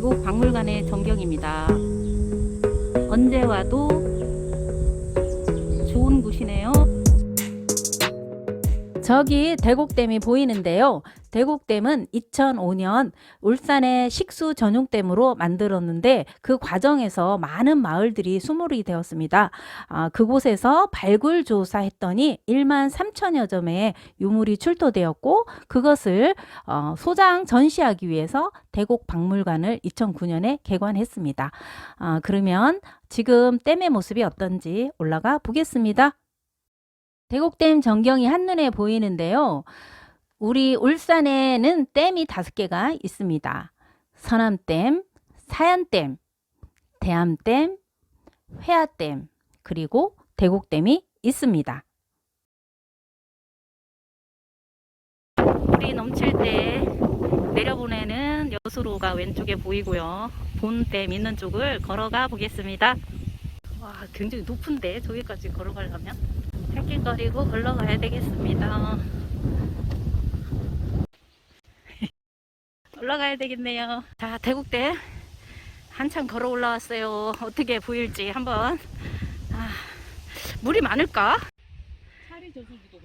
대구 박물관의 전경입니다. 언제 와도 좋은 곳이네요. 저기 대곡댐이 보이는데요. 대곡댐은 2005년 울산의 식수 전용댐으로 만들었는데 그 과정에서 많은 마을들이 수몰이 되었습니다. 아, 그곳에서 발굴 조사했더니 1만 3천여 점의 유물이 출토되었고 그것을 어, 소장 전시하기 위해서 대곡 박물관을 2009년에 개관했습니다. 아, 그러면 지금 댐의 모습이 어떤지 올라가 보겠습니다. 대곡댐 전경이 한눈에 보이는데요. 우리 울산에는 댐이 다섯 개가 있습니다. 서남댐, 사연댐, 대암댐, 회화댐, 그리고 대곡댐이 있습니다. 물이 넘칠 때 내려보내는 여수로가 왼쪽에 보이고요. 본댐 있는 쪽을 걸어가 보겠습니다. 와, 굉장히 높은데 저기까지 걸어가려면 헬길거리고 걸러가야 되겠습니다. 올라가야 되겠네요. 자, 대국댐 한참 걸어 올라왔어요. 어떻게 보일지 한번. 아, 물이 많을까?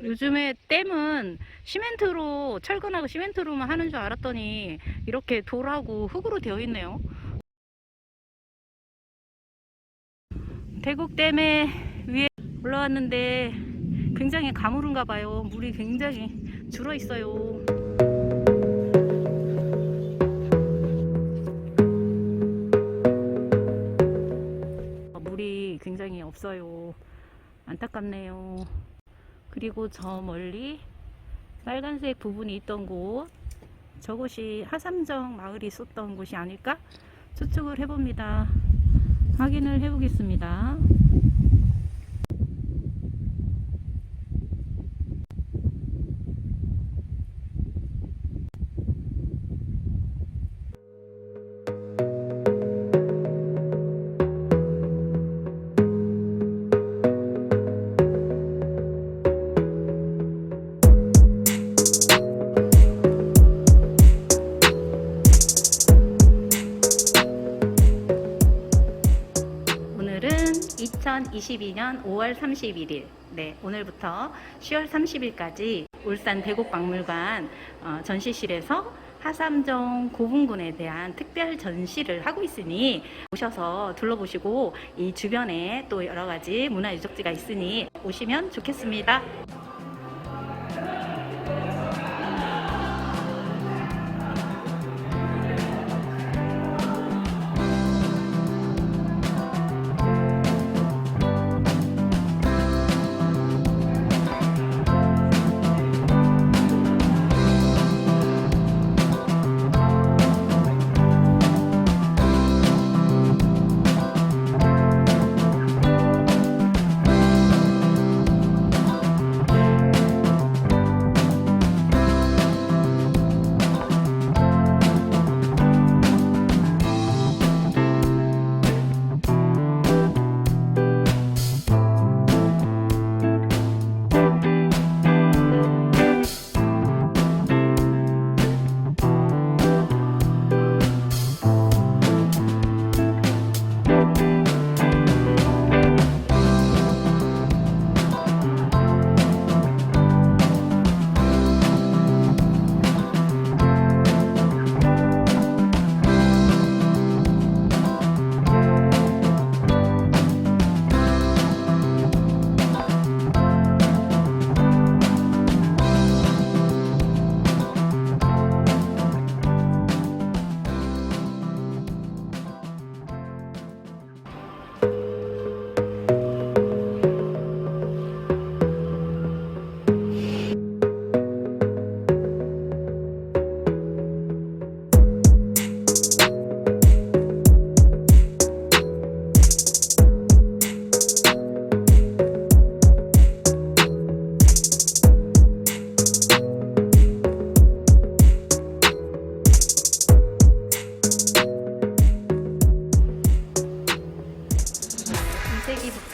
요즘에 댐은 시멘트로 철근하고 시멘트로만 하는 줄 알았더니 이렇게 돌하고 흙으로 되어 있네요. 대곡댐에 위에 올라왔는데 굉장히 가물은가 봐요. 물이 굉장히 줄어 있어요. 물이 굉장히 없어요. 안타깝네요. 그리고 저 멀리 빨간색 부분이 있던 곳 저곳이 하삼정 마을이 있었던 곳이 아닐까 추측을 해봅니다. 확인을 해보겠습니다. 2022년 5월 31일, 네, 오늘부터 10월 30일까지 울산 대곡박물관 어, 전시실에서 하삼정 고분군에 대한 특별 전시를 하고 있으니 오셔서 둘러보시고 이 주변에 또 여러 가지 문화 유적지가 있으니 오시면 좋겠습니다.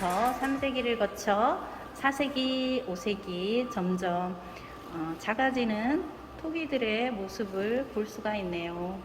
세기부터 3세기를 거쳐 4세기, 5세기 점점 어, 작아지는 토기들의 모습을 볼 수가 있네요.